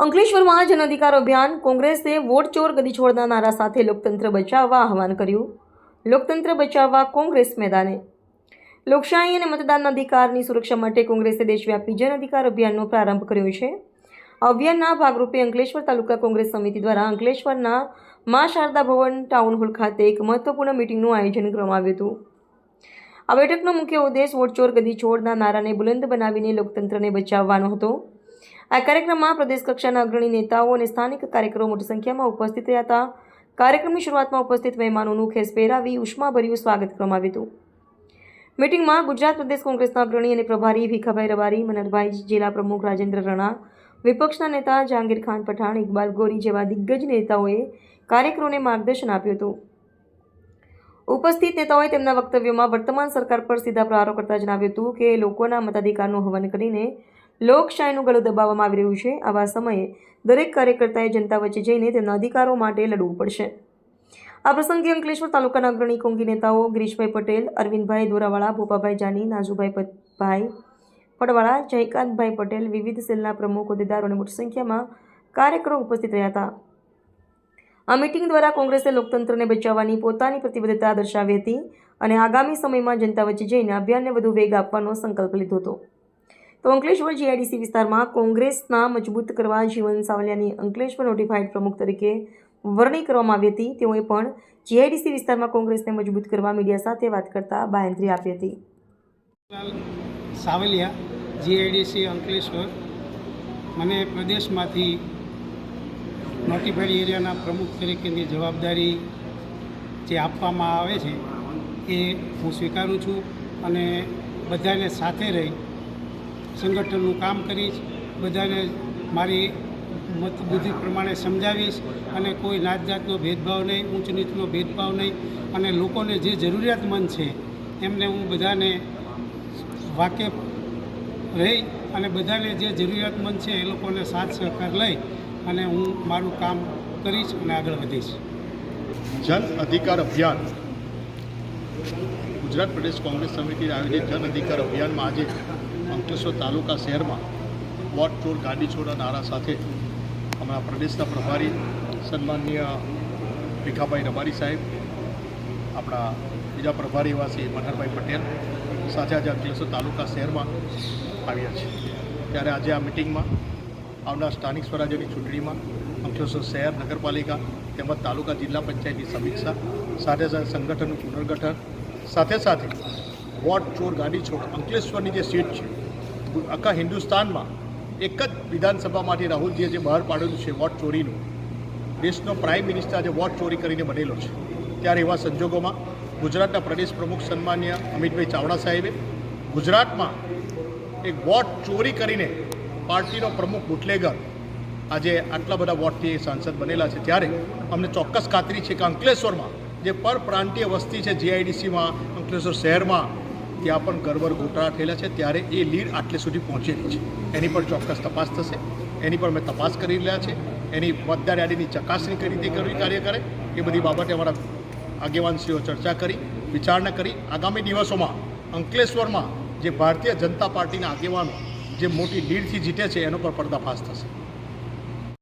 અંકલેશ્વરમાં જન અધિકાર અભિયાન કોંગ્રેસે વોટ ચોર ગદી છોડના નારા સાથે લોકતંત્ર બચાવવા આહવાન કર્યું. લોકતંત્ર બચાવવા કોંગ્રેસ મેદાને. લોકશાહી અને મતદાન અધિકારની સુરક્ષા માટે કોંગ્રેસે દેશવ્યાપી જન અધિકાર અભિયાનનો પ્રારંભ કર્યો છે. અભિયાનના ભાગરૂપે અંકલેશ્વર તાલુકા કોંગ્રેસ સમિતિ દ્વારા અંકલેશ્વરના મા શારદા ભવન ટાઉન હોલ ખાતે એક મહત્વપૂર્ણ મિટિંગનું આયોજન કરવામાં આવ્યું હતું. આ બેઠકનો મુખ્ય ઉદ્દેશ વોટ ચોર ગદી છોડના નારાને બુલંદ બનાવીને લોકતંત્રને બચાવવાનો હતો. આ કાર્યક્રમમાં પ્રદેશ કક્ષાના અગ્રણી નેતાઓ અને સ્થાનિક કાર્યકરો મોટી સંખ્યામાં ઉપસ્થિત રહ્યા હતા. કાર્યક્રમની શરૂઆતમાં ઉપસ્થિત મહેમાનોનું ખેસ પહેરાવી ઉષ્માભર્યું સ્વાગત કરવામાં આવ્યું હતું. મિટિંગમાં ગુજરાત પ્રદેશ કોંગ્રેસના અગ્રણી અને પ્રભારી ભીખાભાઈ રબારી મનરભાઈ જિલ્લા પ્રમુખ રાજેન્દ્ર રણા, વિપક્ષના નેતા જહાંગીર ખાન પઠાણ, ઇકબાલ ગોરી જેવા દિગ્ગજ નેતાઓએ કાર્યકરોને માર્ગદર્શન આપ્યું હતું. ઉપસ્થિત નેતાઓએ તેમના વક્તવ્યોમાં વર્તમાન સરકાર પર સીધા પ્રહારો કરતા જણાવ્યું હતું કે લોકોના મતાધિકારનું હવન કરીને લોકશાહીનું ગળું દબાવવામાં આવી રહ્યું છે. આવા સમયે દરેક કાર્યકર્તાએ જનતા વચ્ચે જઈને તેમના અધિકારો માટે લડવું પડશે. આ પ્રસંગે અંકલેશ્વર તાલુકાના અગ્રણી કોંગી નેતાઓ ગિરીશભાઈ પટેલ, અરવિંદભાઈ દોરાવાળા, ભોપાભાઈ જાની, નાજુભાઈ ભાઈ પડવાળા જયકાંતભાઈ પટેલ વિવિધ સેલના પ્રમુખ, હોદ્દેદારો અને મોટી સંખ્યામાં કાર્યકરો ઉપસ્થિત રહ્યા હતા. આ મિટિંગ દ્વારા કોંગ્રેસે લોકતંત્રને બચાવવાની પોતાની પ્રતિબદ્ધતા દર્શાવી હતી અને આગામી સમયમાં જનતા વચ્ચે જઈને અભિયાનને વધુ વેગ આપવાનો સંકલ્પ લીધો હતો. તો અંકલેશ્વર જીઆઈડીસી વિસ્તારમાં કોંગ્રેસના મજબૂત કરવા જીવન સાવલિયાની અંકલેશ્વર નોટિફાઈડ પ્રમુખ તરીકે વરણી કરવામાં આવી હતી. તેઓએ પણ જીઆઈડીસી વિસ્તારમાં કોંગ્રેસને મજબૂત કરવા મીડિયા સાથે વાત કરતા બાહેંધરી આપી હતી. સાવલિયા જીઆઈડીસી અંકલેશ્વર, મને પ્રદેશમાંથી નોટિફાઈડ એરિયાના પ્રમુખ તરીકેની જવાબદારી જે આપવામાં આવે છે એ હું સ્વીકારું છું અને બધાને સાથે રહી સંગઠનનું કામ કરીશ, બધાને મારી મત બુદ્ધિ પ્રમાણે સમજાવીશ અને કોઈ નાત જાતનો ભેદભાવ નહીં, ઊંચ નીચનો ભેદભાવ નહીં અને લોકોને જે જરૂરિયાતમંદ છે, એમને હું બધાને વાકેફ રહી અને બધાને જે જરૂરિયાતમંદ છે એ લોકોને સાથ સહકાર લઈ અને હું મારું કામ કરીશ અને આગળ વધીશ. જન અધિકાર અભિયાન. ગુજરાત પ્રદેશ કોંગ્રેસ સમિતિ આયોજિત જન અધિકાર અભિયાનમાં આજે અંકલેશ્વર તાલુકા શહેરમાં વોટ ચોર ગાડી છોડા નારા સાથે અમારા પ્રદેશના પ્રભારી સન્માનનીય ભીખાભાઈ રબારી સાહેબ, આપણા બીજા પ્રભારી એવા મનહરભાઈ પટેલ સાથે આજે અંકલેશ્વર તાલુકા શહેરમાં આવ્યા છે. ત્યારે આજે આ મિટિંગમાં આવનાર સ્થાનિક સ્વરાજ્યની ચૂંટણીમાં અંકલેશ્વર શહેર, નગરપાલિકા તેમજ તાલુકા જિલ્લા પંચાયતની સમીક્ષા, સાથે સાથે સંગઠનનું પુનર્ગઠન, સાથે સાથે વોટ ચોર ગાડી છોડ અંકલેશ્વરની જે સીટ છે આખા હિન્દુસ્તાનમાં એક જ વિધાનસભામાંથી રાહુલજીએ જે બહાર પાડેલું છે વોટ ચોરીનું, દેશનો પ્રાઇમ મિનિસ્ટર આજે વોટ ચોરી કરીને બનેલો છે. ત્યારે એવા સંજોગોમાં ગુજરાતના પ્રદેશ પ્રમુખ સન્માન્ય અમિતભાઈ ચાવડા સાહેબે ગુજરાતમાં એક વોટ ચોરી કરીને પાર્ટીનો પ્રમુખ બુટલેગર આજે આટલા બધા વોટથી સાંસદ બનેલા છે. ત્યારે અમને ચોક્કસ ખાતરી છે કે અંકલેશ્વરમાં જે પરપ્રાંતીય વસ્તી છે જીઆઈડીસીમાં અંકલેશ્વર શહેરમાં ત્યાં પણ ગરબર ગોટાળા થયેલા છે. ત્યારે એ લીડ આટલે સુધી પહોંચેલી છે. એની પર ચોક્કસ તપાસ થશે. એની પર અમે તપાસ કરી રહ્યા છે. એની મતદાર યાદીની ચકાસણી કઈ રીતે કરવી કાર્ય કરે. એ બધી બાબતે અમારા આગેવાનશ્રીઓ ચર્ચા કરી, વિચારણા કરી. આગામી દિવસોમાં અંકલેશ્વરમાં જે ભારતીય જનતા પાર્ટીના આગેવાનો જે મોટી લીડથી જીતે છે, એનો પર પર્દાફાશ થશે.